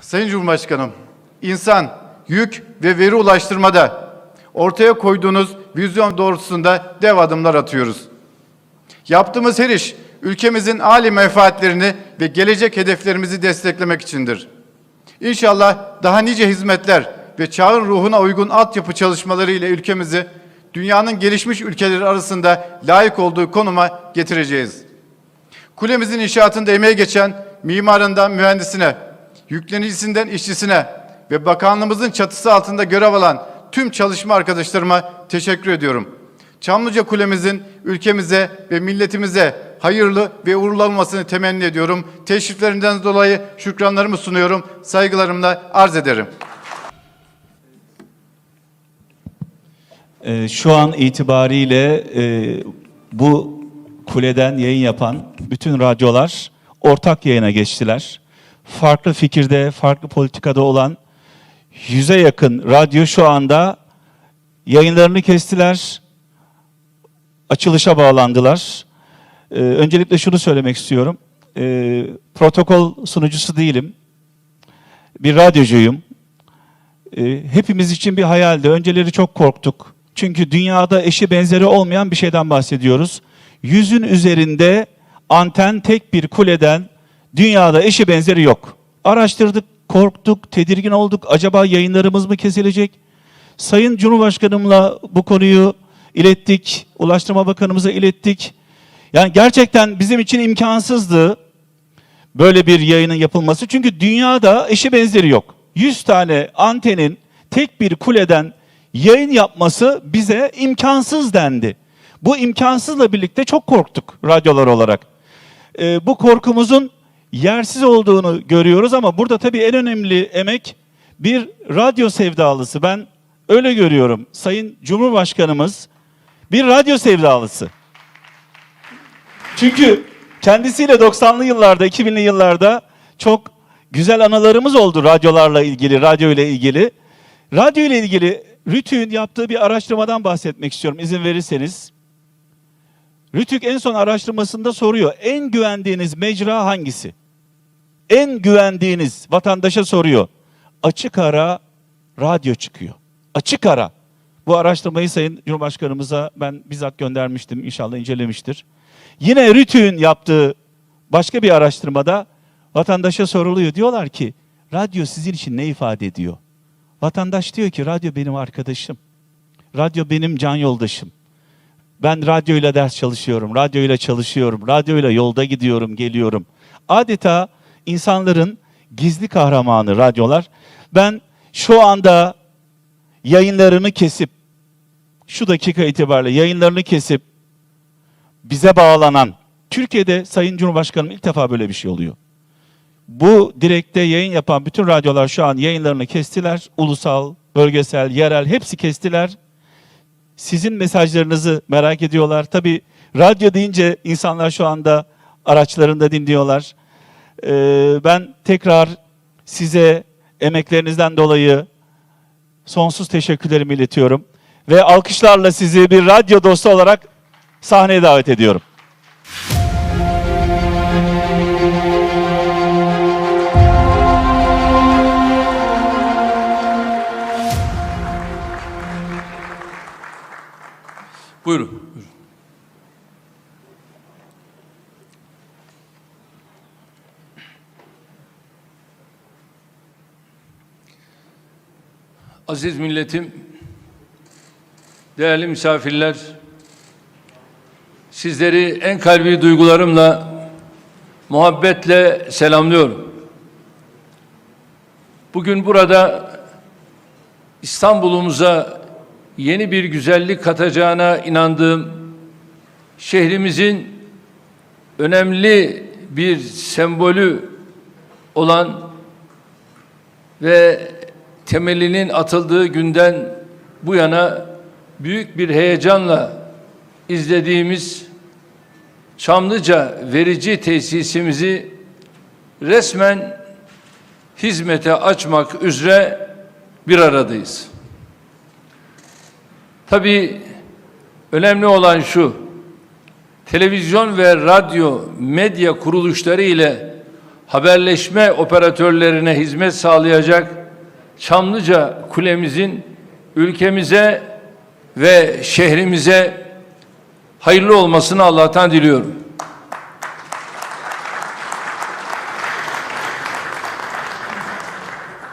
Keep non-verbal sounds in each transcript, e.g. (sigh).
Sayın Cumhurbaşkanım, insan, yük ve veri ulaştırmada ortaya koyduğunuz vizyon doğrultusunda dev adımlar atıyoruz. Yaptığımız her iş ülkemizin âli menfaatlerini ve gelecek hedeflerimizi desteklemek içindir. İnşallah daha nice hizmetler ve çağın ruhuna uygun altyapı çalışmaları ile ülkemizi dünyanın gelişmiş ülkeleri arasında layık olduğu konuma getireceğiz. Kulemizin inşaatında emeği geçen mimarından mühendisine, yüklenicisinden işçisine ve bakanlığımızın çatısı altında görev alan tüm çalışma arkadaşlarıma teşekkür ediyorum. Çamlıca Kulemizin ülkemize ve milletimize hayırlı ve uğurlu olmasını temenni ediyorum. Teşriflerinden dolayı şükranlarımı sunuyorum. Saygılarımla arz ederim. Ee, şu an itibariyle e, bu kuleden yayın yapan bütün radyolar ortak yayına geçtiler. Farklı fikirde, farklı politikada olan yüze yakın radyo şu anda yayınlarını kestiler, açılışa bağlandılar. Ee, öncelikle şunu söylemek istiyorum. Ee, protokol sunucusu değilim. Bir radyocuyum. Ee, hepimiz için bir hayaldi. Önceleri çok korktuk. Çünkü dünyada eşi benzeri olmayan bir şeyden bahsediyoruz. Yüzün üzerinde anten tek bir kuleden dünyada eşi benzeri yok. Araştırdık, korktuk, tedirgin olduk. Acaba yayınlarımız mı kesilecek? Sayın Cumhurbaşkanımla bu konuyu ilettik. Ulaştırma Bakanımıza ilettik. Yani gerçekten bizim için imkansızdı böyle bir yayının yapılması. Çünkü dünyada eşi benzeri yok. 100 tane antenin tek bir kuleden yayın yapması bize imkansız dendi. Bu imkansızla birlikte çok korktuk radyolar olarak. Ee, bu korkumuzun yersiz olduğunu görüyoruz ama burada tabii en önemli emek bir radyo sevdalısı. Ben öyle görüyorum. Sayın Cumhurbaşkanımız bir radyo sevdalısı. Çünkü kendisiyle 90'lı yıllarda, 2000'li yıllarda çok güzel anılarımız oldu radyolarla ilgili, radyo ile ilgili. Radyo ile ilgili RTÜK'ün yaptığı bir araştırmadan bahsetmek istiyorum izin verirseniz. RTÜK en son araştırmasında soruyor. En güvendiğiniz mecra hangisi? En güvendiğiniz vatandaşa soruyor. Açık ara radyo çıkıyor. Açık ara. Bu araştırmayı Sayın Cumhurbaşkanımıza ben bizzat göndermiştim. İnşallah incelemiştir. Yine RTÜK'ün yaptığı başka bir araştırmada vatandaşa soruluyor. Diyorlar ki radyo sizin için ne ifade ediyor? Vatandaş diyor ki radyo benim arkadaşım. Radyo benim can yoldaşım. Ben radyoyla ders çalışıyorum, radyoyla çalışıyorum, radyoyla yolda gidiyorum, geliyorum. Adeta insanların gizli kahramanı radyolar. Ben şu anda yayınlarını kesip, şu dakika itibariyle yayınlarını kesip, bize bağlanan, Türkiye'de Sayın Cumhurbaşkanım ilk defa böyle bir şey oluyor. Bu direkte yayın yapan bütün radyolar şu an yayınlarını kestiler. Ulusal, bölgesel, yerel hepsi kestiler. Sizin mesajlarınızı merak ediyorlar. Tabii radyo deyince insanlar şu anda araçlarında dinliyorlar. Ee, ben tekrar size emeklerinizden dolayı sonsuz teşekkürlerimi iletiyorum. Ve alkışlarla sizi bir radyo dostu olarak sahneye davet ediyorum. Buyurun. buyurun. Aziz milletim, değerli misafirler, sizleri en kalbi duygularımla, muhabbetle selamlıyorum. Bugün burada İstanbul'umuza yeni bir güzellik katacağına inandığım şehrimizin önemli bir sembolü olan ve temelinin atıldığı günden bu yana büyük bir heyecanla izlediğimiz Çamlıca verici tesisimizi resmen hizmete açmak üzere bir aradayız. Tabii önemli olan şu, televizyon ve radyo medya kuruluşları ile haberleşme operatörlerine hizmet sağlayacak Çamlıca kulemizin ülkemize ve şehrimize hayırlı olmasını Allah'tan diliyorum.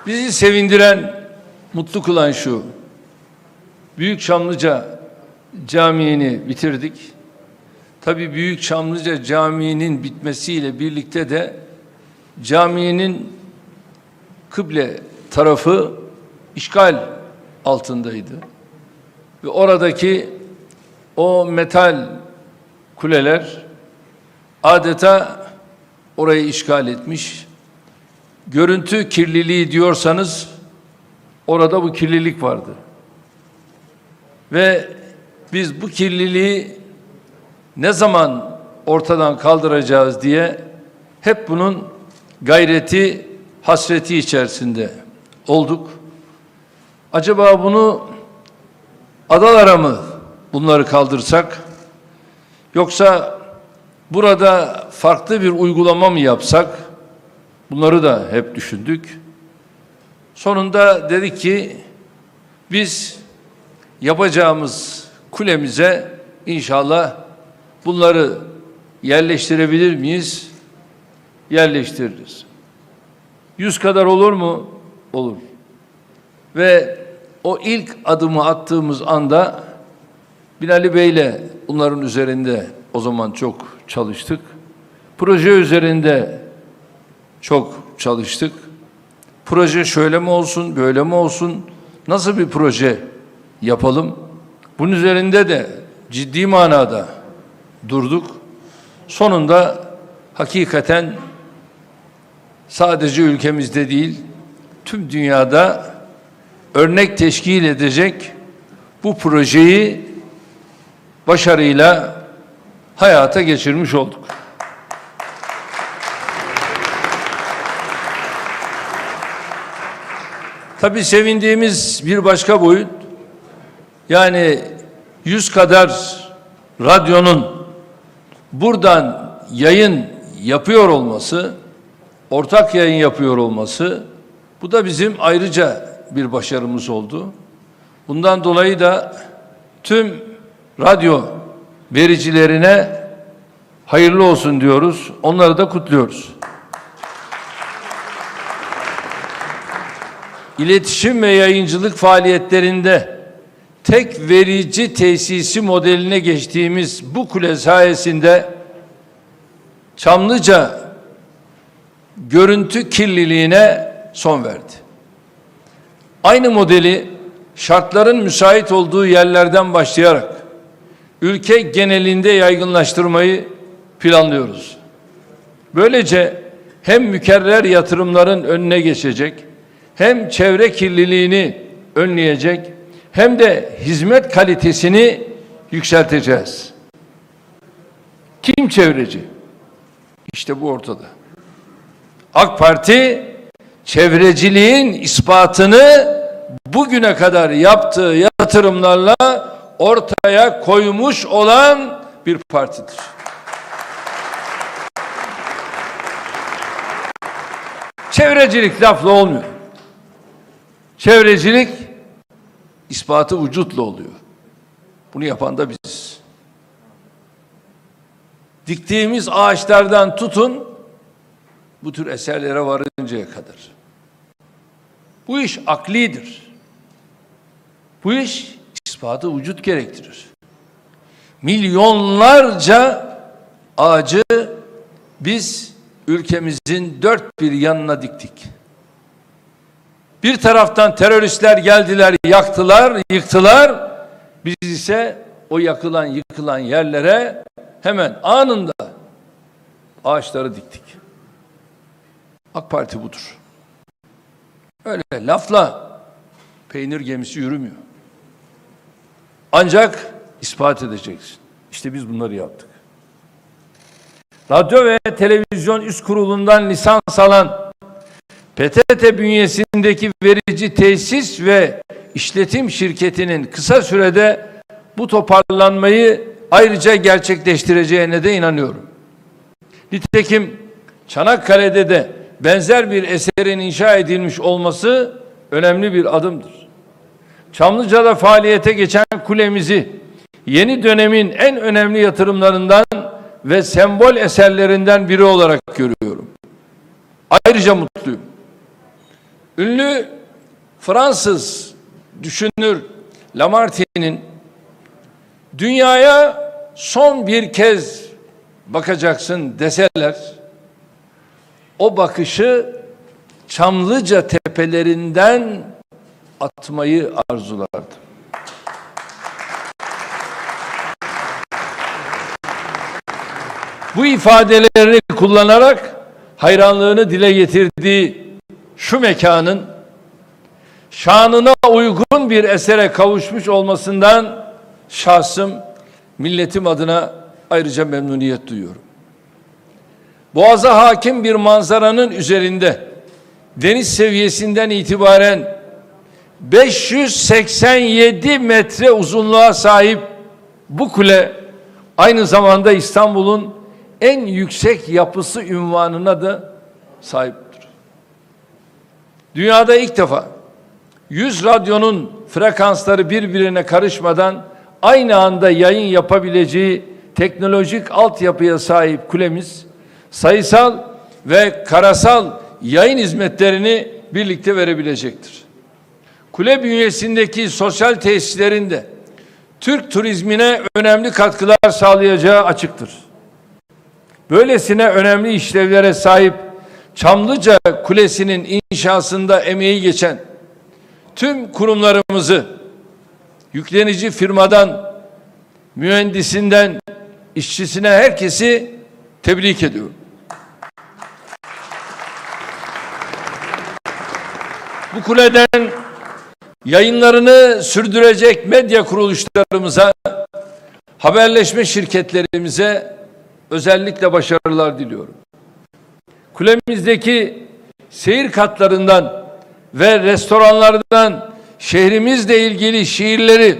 Bizi sevindiren, mutlu kılan şu. Büyük Çamlıca Camii'ni bitirdik. Tabii Büyük Çamlıca Camii'nin bitmesiyle birlikte de caminin kıble tarafı işgal altındaydı. Ve oradaki o metal kuleler adeta orayı işgal etmiş. Görüntü kirliliği diyorsanız orada bu kirlilik vardı. Ve biz bu kirliliği ne zaman ortadan kaldıracağız diye hep bunun gayreti, hasreti içerisinde olduk. Acaba bunu adalara mı bunları kaldırsak yoksa burada farklı bir uygulama mı yapsak bunları da hep düşündük. Sonunda dedik ki biz yapacağımız kulemize inşallah bunları yerleştirebilir miyiz? Yerleştiririz. Yüz kadar olur mu? Olur. Ve o ilk adımı attığımız anda Binali Bey'le bunların üzerinde o zaman çok çalıştık. Proje üzerinde çok çalıştık. Proje şöyle mi olsun, böyle mi olsun? Nasıl bir proje yapalım? Bunun üzerinde de ciddi manada durduk. Sonunda hakikaten sadece ülkemizde değil, tüm dünyada örnek teşkil edecek bu projeyi başarıyla hayata geçirmiş olduk. Tabii sevindiğimiz bir başka boyut yani yüz kadar radyonun buradan yayın yapıyor olması, ortak yayın yapıyor olması bu da bizim ayrıca bir başarımız oldu. Bundan dolayı da tüm radyo vericilerine hayırlı olsun diyoruz. Onları da kutluyoruz. İletişim ve yayıncılık faaliyetlerinde tek verici tesisi modeline geçtiğimiz bu kule sayesinde Çamlıca görüntü kirliliğine son verdi. Aynı modeli şartların müsait olduğu yerlerden başlayarak ülke genelinde yaygınlaştırmayı planlıyoruz. Böylece hem mükerrer yatırımların önüne geçecek, hem çevre kirliliğini önleyecek, hem de hizmet kalitesini yükselteceğiz. Kim çevreci? İşte bu ortada. AK Parti çevreciliğin ispatını bugüne kadar yaptığı yatırımlarla ortaya koymuş olan bir partidir. Çevrecilik lafla olmuyor. Çevrecilik ispatı vücutla oluyor. Bunu yapan da biziz. Diktiğimiz ağaçlardan tutun bu tür eserlere varıncaya kadar. Bu iş aklidir. Bu iş ispatı vücut gerektirir. Milyonlarca ağacı biz ülkemizin dört bir yanına diktik. Bir taraftan teröristler geldiler, yaktılar, yıktılar. Biz ise o yakılan, yıkılan yerlere hemen anında ağaçları diktik. AK Parti budur. Öyle lafla peynir gemisi yürümüyor. Ancak ispat edeceksin. İşte biz bunları yaptık. Radyo ve Televizyon Üst Kurulu'ndan lisans alan PTT bünyesindeki verici tesis ve işletim şirketinin kısa sürede bu toparlanmayı ayrıca gerçekleştireceğine de inanıyorum. Nitekim Çanakkale'de de benzer bir eserin inşa edilmiş olması önemli bir adımdır. Çamlıca'da faaliyete geçen kulemizi yeni dönemin en önemli yatırımlarından ve sembol eserlerinden biri olarak görüyorum. Ayrıca mutluyum. Ünlü Fransız düşünür Lamartine'in dünyaya son bir kez bakacaksın deseler o bakışı Çamlıca tepelerinden atmayı arzulardım. Bu ifadelerini kullanarak hayranlığını dile getirdiği şu mekanın şanına uygun bir esere kavuşmuş olmasından şahsım milletim adına ayrıca memnuniyet duyuyorum. Boğaza hakim bir manzaranın üzerinde deniz seviyesinden itibaren 587 metre uzunluğa sahip bu kule aynı zamanda İstanbul'un en yüksek yapısı ünvanına da sahiptir. Dünyada ilk defa 100 radyonun frekansları birbirine karışmadan aynı anda yayın yapabileceği teknolojik altyapıya sahip kulemiz sayısal ve karasal yayın hizmetlerini birlikte verebilecektir. Kule bünyesindeki sosyal tesislerin de Türk turizmine önemli katkılar sağlayacağı açıktır. Böylesine önemli işlevlere sahip Çamlıca Kulesi'nin inşasında emeği geçen tüm kurumlarımızı yüklenici firmadan mühendisinden işçisine herkesi tebrik ediyorum. Bu kuleden yayınlarını sürdürecek medya kuruluşlarımıza, haberleşme şirketlerimize özellikle başarılar diliyorum. Kulemizdeki seyir katlarından ve restoranlardan şehrimizle ilgili şiirleri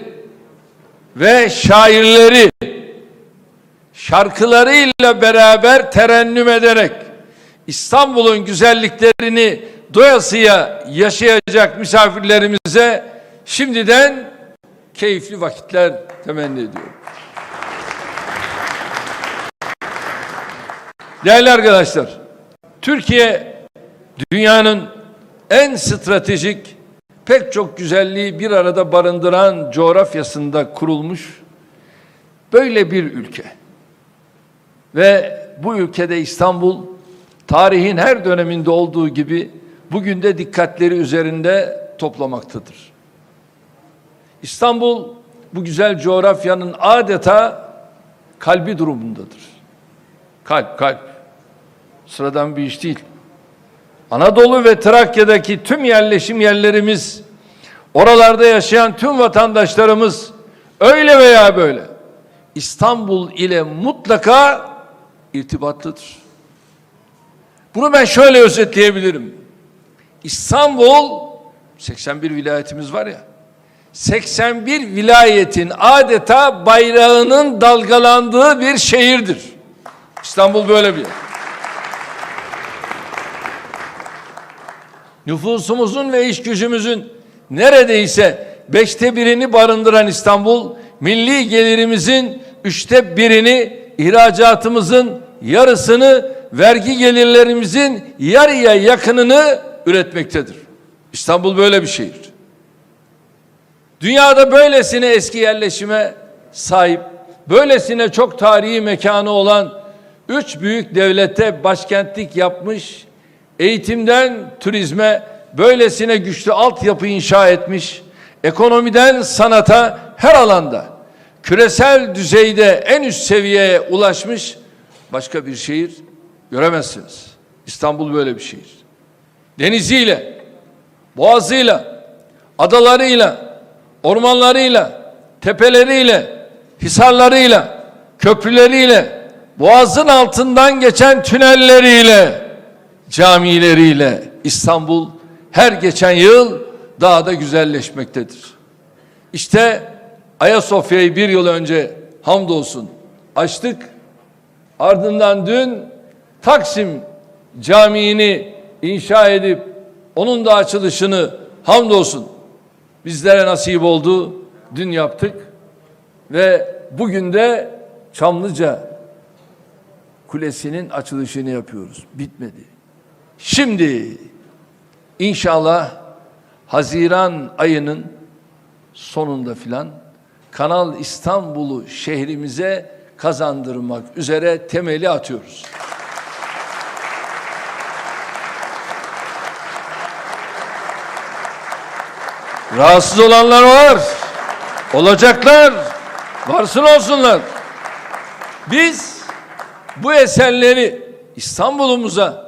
ve şairleri şarkılarıyla beraber terennüm ederek İstanbul'un güzelliklerini doyasıya yaşayacak misafirlerimize şimdiden keyifli vakitler temenni ediyorum. Değerli arkadaşlar, Türkiye dünyanın en stratejik pek çok güzelliği bir arada barındıran coğrafyasında kurulmuş böyle bir ülke. Ve bu ülkede İstanbul tarihin her döneminde olduğu gibi bugün de dikkatleri üzerinde toplamaktadır. İstanbul bu güzel coğrafyanın adeta kalbi durumundadır. Kalp, kalp. Sıradan bir iş değil. Anadolu ve Trakya'daki tüm yerleşim yerlerimiz, oralarda yaşayan tüm vatandaşlarımız öyle veya böyle İstanbul ile mutlaka irtibatlıdır. Bunu ben şöyle özetleyebilirim. İstanbul 81 vilayetimiz var ya. 81 vilayetin adeta bayrağının dalgalandığı bir şehirdir. İstanbul böyle bir yer. Nüfusumuzun ve iş gücümüzün neredeyse beşte birini barındıran İstanbul, milli gelirimizin üçte birini, ihracatımızın yarısını, vergi gelirlerimizin yarıya yakınını üretmektedir. İstanbul böyle bir şehir. Dünyada böylesine eski yerleşime sahip, böylesine çok tarihi mekanı olan üç büyük devlete başkentlik yapmış, eğitimden turizme böylesine güçlü altyapı inşa etmiş, ekonomiden sanata her alanda küresel düzeyde en üst seviyeye ulaşmış başka bir şehir göremezsiniz. İstanbul böyle bir şehir. Deniziyle, boğazıyla, adalarıyla, ormanlarıyla, tepeleriyle, hisarlarıyla, köprüleriyle, boğazın altından geçen tünelleriyle, camileriyle İstanbul her geçen yıl daha da güzelleşmektedir. İşte Ayasofya'yı bir yıl önce hamdolsun açtık. Ardından dün Taksim camiini inşa edip onun da açılışını hamdolsun bizlere nasip oldu. Dün yaptık ve bugün de Çamlıca Kulesi'nin açılışını yapıyoruz. Bitmedi. Şimdi inşallah Haziran ayının sonunda filan Kanal İstanbul'u şehrimize kazandırmak üzere temeli atıyoruz. Rahatsız olanlar var. Olacaklar. Varsın olsunlar. Biz bu eserleri İstanbul'umuza,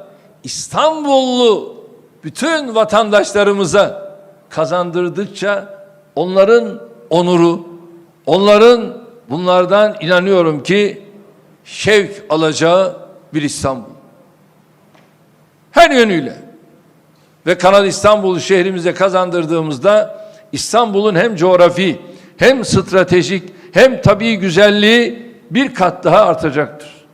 İstanbullu bütün vatandaşlarımıza kazandırdıkça onların onuru, onların bunlardan inanıyorum ki şevk alacağı bir İstanbul. Her yönüyle ve Kanal İstanbul'u şehrimize kazandırdığımızda İstanbul'un hem coğrafi hem stratejik hem tabii güzelliği bir kat daha artacaktır.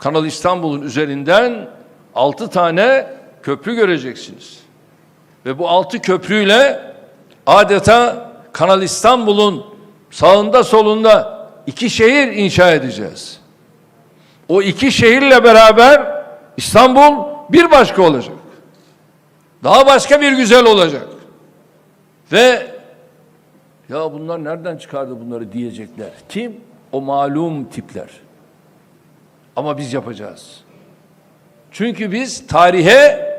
Kanal İstanbul'un üzerinden altı tane köprü göreceksiniz. Ve bu altı köprüyle adeta Kanal İstanbul'un sağında solunda iki şehir inşa edeceğiz. O iki şehirle beraber İstanbul bir başka olacak. Daha başka bir güzel olacak. Ve ya bunlar nereden çıkardı bunları diyecekler. Kim? O malum tipler. Ama biz yapacağız. Çünkü biz tarihe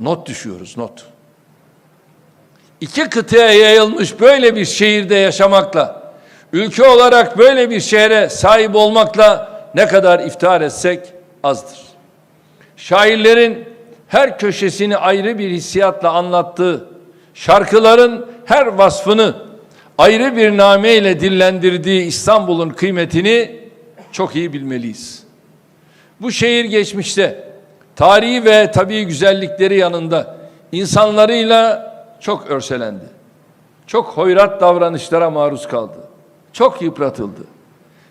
not düşüyoruz, not. İki kıtaya yayılmış böyle bir şehirde yaşamakla, ülke olarak böyle bir şehre sahip olmakla ne kadar iftihar etsek azdır. Şairlerin her köşesini ayrı bir hissiyatla anlattığı, şarkıların her vasfını ayrı bir nameyle dillendirdiği İstanbul'un kıymetini çok iyi bilmeliyiz. Bu şehir geçmişte tarihi ve tabii güzellikleri yanında insanlarıyla çok örselendi. Çok hoyrat davranışlara maruz kaldı. Çok yıpratıldı.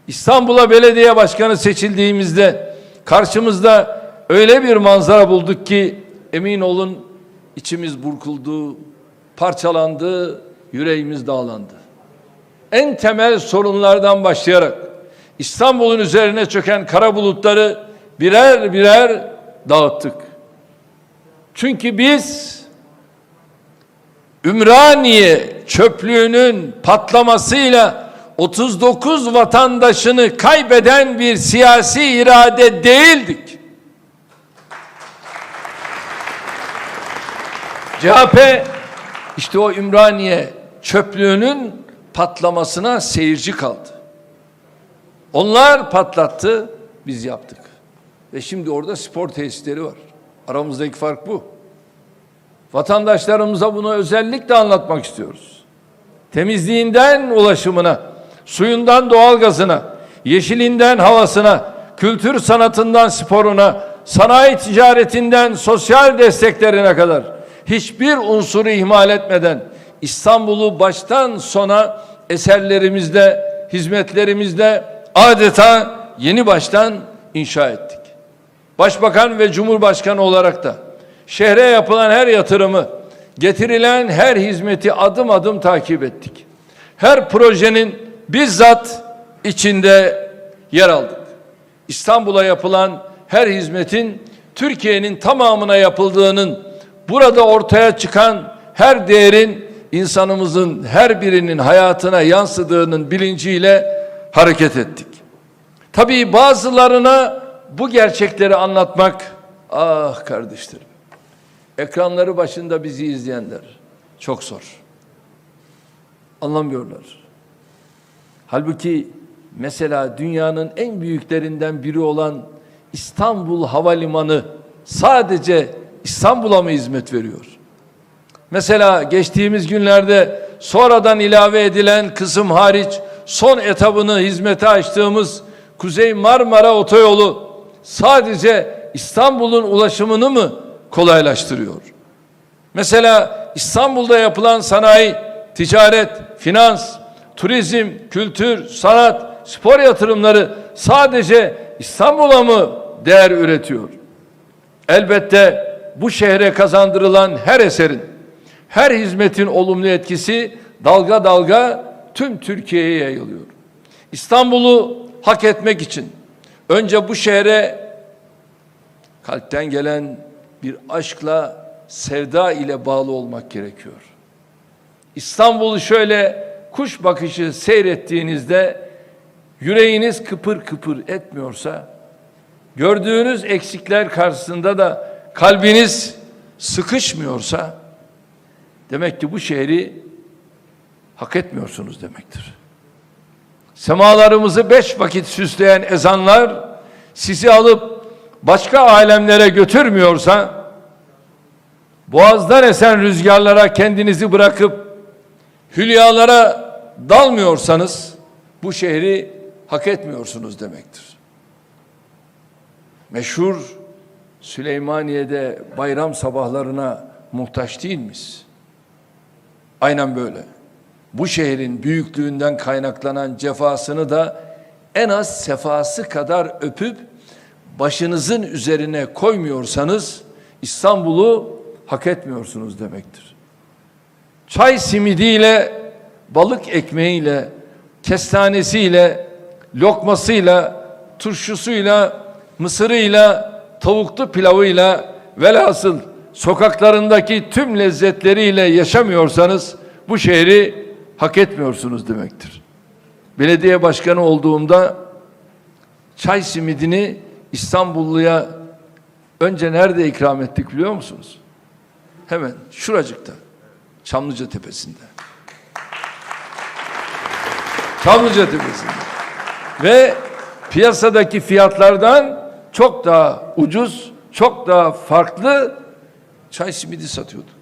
İstanbul'a belediye başkanı seçildiğimizde karşımızda öyle bir manzara bulduk ki emin olun içimiz burkuldu, parçalandı, yüreğimiz dağlandı. En temel sorunlardan başlayarak İstanbul'un üzerine çöken kara bulutları birer birer dağıttık. Çünkü biz Ümraniye çöplüğünün patlamasıyla 39 vatandaşını kaybeden bir siyasi irade değildik. CHP işte o Ümraniye çöplüğünün patlamasına seyirci kaldı. Onlar patlattı, biz yaptık. Ve şimdi orada spor tesisleri var. Aramızdaki fark bu. Vatandaşlarımıza bunu özellikle anlatmak istiyoruz. Temizliğinden ulaşımına, suyundan doğalgazına, yeşilinden havasına, kültür sanatından sporuna, sanayi ticaretinden sosyal desteklerine kadar hiçbir unsuru ihmal etmeden İstanbul'u baştan sona eserlerimizle, hizmetlerimizle adeta yeni baştan inşa ettik. Başbakan ve Cumhurbaşkanı olarak da şehre yapılan her yatırımı, getirilen her hizmeti adım adım takip ettik. Her projenin bizzat içinde yer aldık. İstanbul'a yapılan her hizmetin Türkiye'nin tamamına yapıldığının burada ortaya çıkan her değerin insanımızın her birinin hayatına yansıdığının bilinciyle hareket ettik. Tabii bazılarına bu gerçekleri anlatmak ah kardeşlerim ekranları başında bizi izleyenler çok zor. Anlamıyorlar. Halbuki mesela dünyanın en büyüklerinden biri olan İstanbul Havalimanı sadece İstanbul'a mı hizmet veriyor? Mesela geçtiğimiz günlerde sonradan ilave edilen kısım hariç son etabını hizmete açtığımız Kuzey Marmara Otoyolu sadece İstanbul'un ulaşımını mı kolaylaştırıyor? Mesela İstanbul'da yapılan sanayi, ticaret, finans, turizm, kültür, sanat, spor yatırımları sadece İstanbul'a mı değer üretiyor? Elbette bu şehre kazandırılan her eserin, her hizmetin olumlu etkisi dalga dalga tüm Türkiye'ye yayılıyor. İstanbul'u hak etmek için önce bu şehre kalpten gelen bir aşkla, sevda ile bağlı olmak gerekiyor. İstanbul'u şöyle kuş bakışı seyrettiğinizde yüreğiniz kıpır kıpır etmiyorsa, gördüğünüz eksikler karşısında da kalbiniz sıkışmıyorsa, demek ki bu şehri hak etmiyorsunuz demektir. Semalarımızı beş vakit süsleyen ezanlar sizi alıp başka alemlere götürmüyorsa, boğazdan esen rüzgarlara kendinizi bırakıp hülyalara dalmıyorsanız bu şehri hak etmiyorsunuz demektir. Meşhur Süleymaniye'de bayram sabahlarına muhtaç değil miyiz? Aynen böyle. Bu şehrin büyüklüğünden kaynaklanan cefasını da en az sefası kadar öpüp başınızın üzerine koymuyorsanız İstanbul'u hak etmiyorsunuz demektir. Çay simidiyle, balık ekmeğiyle, kestanesiyle, lokmasıyla, turşusuyla, mısırıyla, tavuklu pilavıyla velhasıl sokaklarındaki tüm lezzetleriyle yaşamıyorsanız bu şehri hak etmiyorsunuz demektir. Belediye başkanı olduğumda çay simidini İstanbulluya önce nerede ikram ettik biliyor musunuz? Hemen şuracıkta. Çamlıca Tepesi'nde. Çamlıca Tepesi'nde. Ve piyasadaki fiyatlardan çok daha ucuz, çok daha farklı çay simidi satıyordu.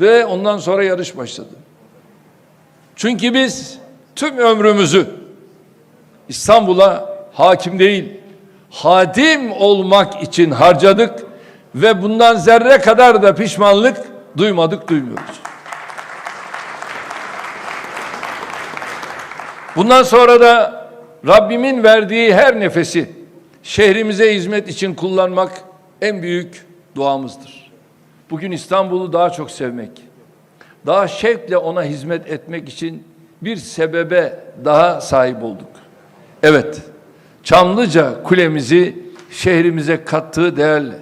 Ve ondan sonra yarış başladı. Çünkü biz tüm ömrümüzü İstanbul'a hakim değil, hadim olmak için harcadık ve bundan zerre kadar da pişmanlık duymadık, duymuyoruz. Bundan sonra da Rabbimin verdiği her nefesi şehrimize hizmet için kullanmak en büyük duamızdır. Bugün İstanbul'u daha çok sevmek, daha şevkle ona hizmet etmek için bir sebebe daha sahip olduk. Evet, Çamlıca kulemizi şehrimize kattığı değerle,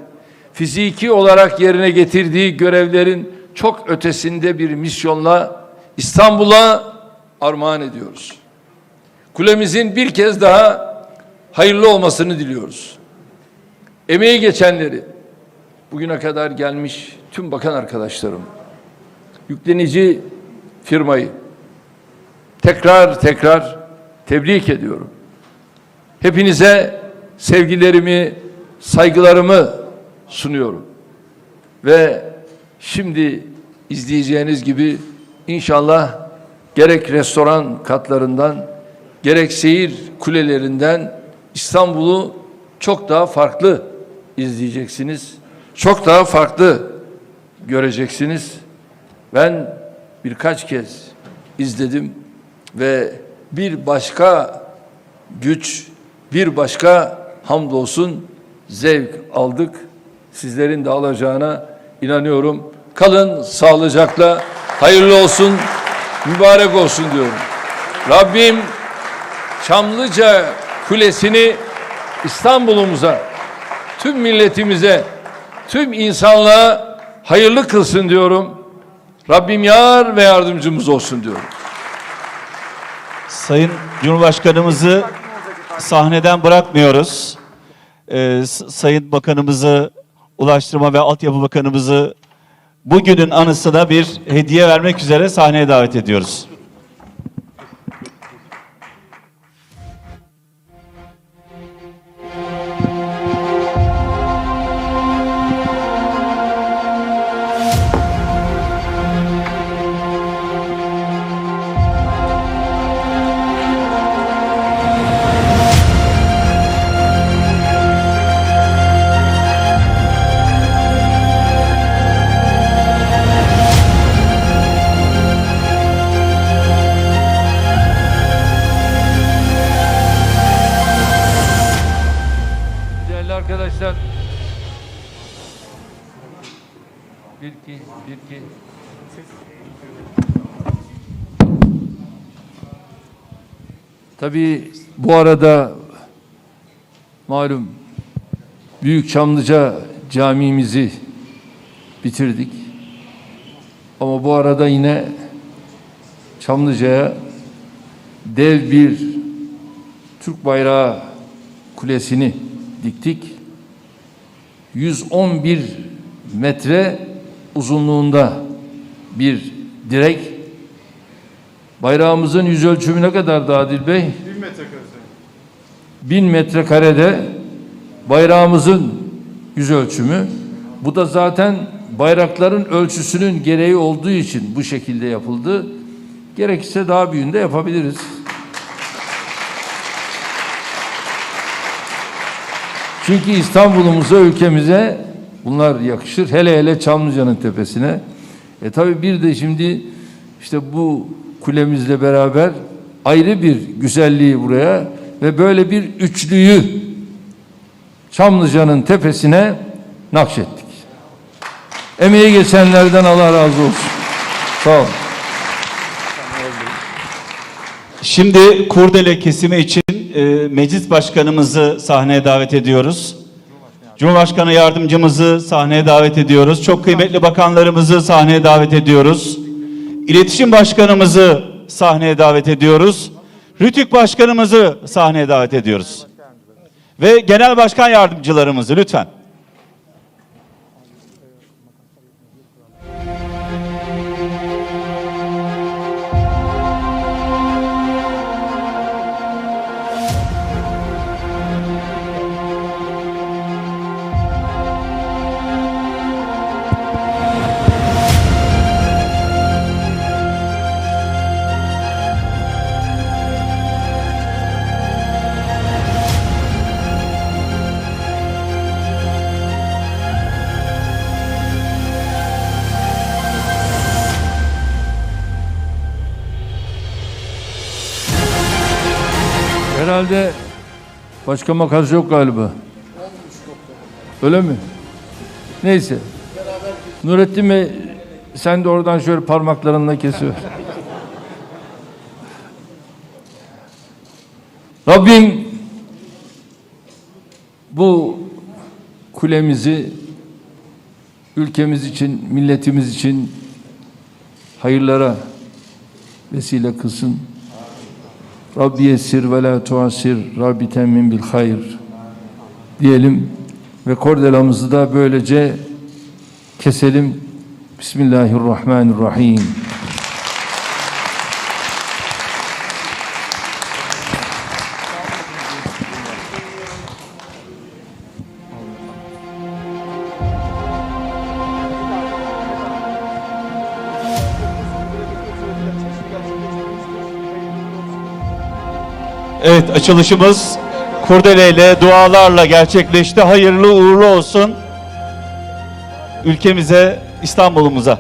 fiziki olarak yerine getirdiği görevlerin çok ötesinde bir misyonla İstanbul'a armağan ediyoruz. Kulemizin bir kez daha hayırlı olmasını diliyoruz. Emeği geçenleri, bugüne kadar gelmiş tüm bakan arkadaşlarım, yüklenici firmayı tekrar tekrar tebrik ediyorum. Hepinize sevgilerimi, saygılarımı sunuyorum. Ve şimdi izleyeceğiniz gibi inşallah gerek restoran katlarından gerek seyir kulelerinden İstanbul'u çok daha farklı izleyeceksiniz. Çok daha farklı göreceksiniz. Ben birkaç kez izledim ve bir başka güç, bir başka hamdolsun zevk aldık. Sizlerin de alacağına inanıyorum. Kalın sağlıcakla, hayırlı olsun, mübarek olsun diyorum. Rabbim Çamlıca Kulesi'ni İstanbul'umuza, tüm milletimize, tüm insanlığa hayırlı kılsın diyorum. Rabbim yar ve yardımcımız olsun diyorum. Sayın Cumhurbaşkanımızı sahneden bırakmıyoruz. Ee, Sayın Bakanımızı, Ulaştırma ve Altyapı Bakanımızı bugünün anısına bir hediye vermek üzere sahneye davet ediyoruz. Tabii bu arada malum Büyük Çamlıca camimizi bitirdik. Ama bu arada yine Çamlıca'ya dev bir Türk bayrağı kulesini diktik. 111 metre uzunluğunda bir direk. Bayrağımızın yüz ölçümü ne kadar Adil Bey? 1000 metrekare. 1000 metrekarede bayrağımızın yüz ölçümü. Bu da zaten bayrakların ölçüsünün gereği olduğu için bu şekilde yapıldı. Gerekirse daha büyüğünde yapabiliriz. Çünkü İstanbul'umuza, ülkemize bunlar yakışır. Hele hele Çamlıca'nın tepesine. E tabi bir de şimdi işte bu kulemizle beraber ayrı bir güzelliği buraya ve böyle bir üçlüyü Çamlıca'nın tepesine nakşettik. Emeği geçenlerden Allah razı olsun. Sağ olun. Şimdi kurdele kesimi için e, meclis başkanımızı sahneye davet ediyoruz. Cumhurbaşkanı yardımcımızı sahneye davet ediyoruz. Çok kıymetli bakanlarımızı sahneye davet ediyoruz. İletişim başkanımızı sahneye davet ediyoruz. Rütük başkanımızı sahneye davet ediyoruz. Ve genel başkan yardımcılarımızı lütfen. Başka makas yok galiba. Öyle mi? Neyse. Nurettin Bey sen de oradan şöyle parmaklarınla kesiver. (laughs) Rabbim bu kulemizi ülkemiz için, milletimiz için hayırlara vesile kılsın. Rabbi yessir ve la tuasir Rabbi temmin bil hayr diyelim ve kordelamızı da böylece keselim. Bismillahirrahmanirrahim. Evet açılışımız kurdeleyle, dualarla gerçekleşti. Hayırlı uğurlu olsun ülkemize, İstanbul'umuza.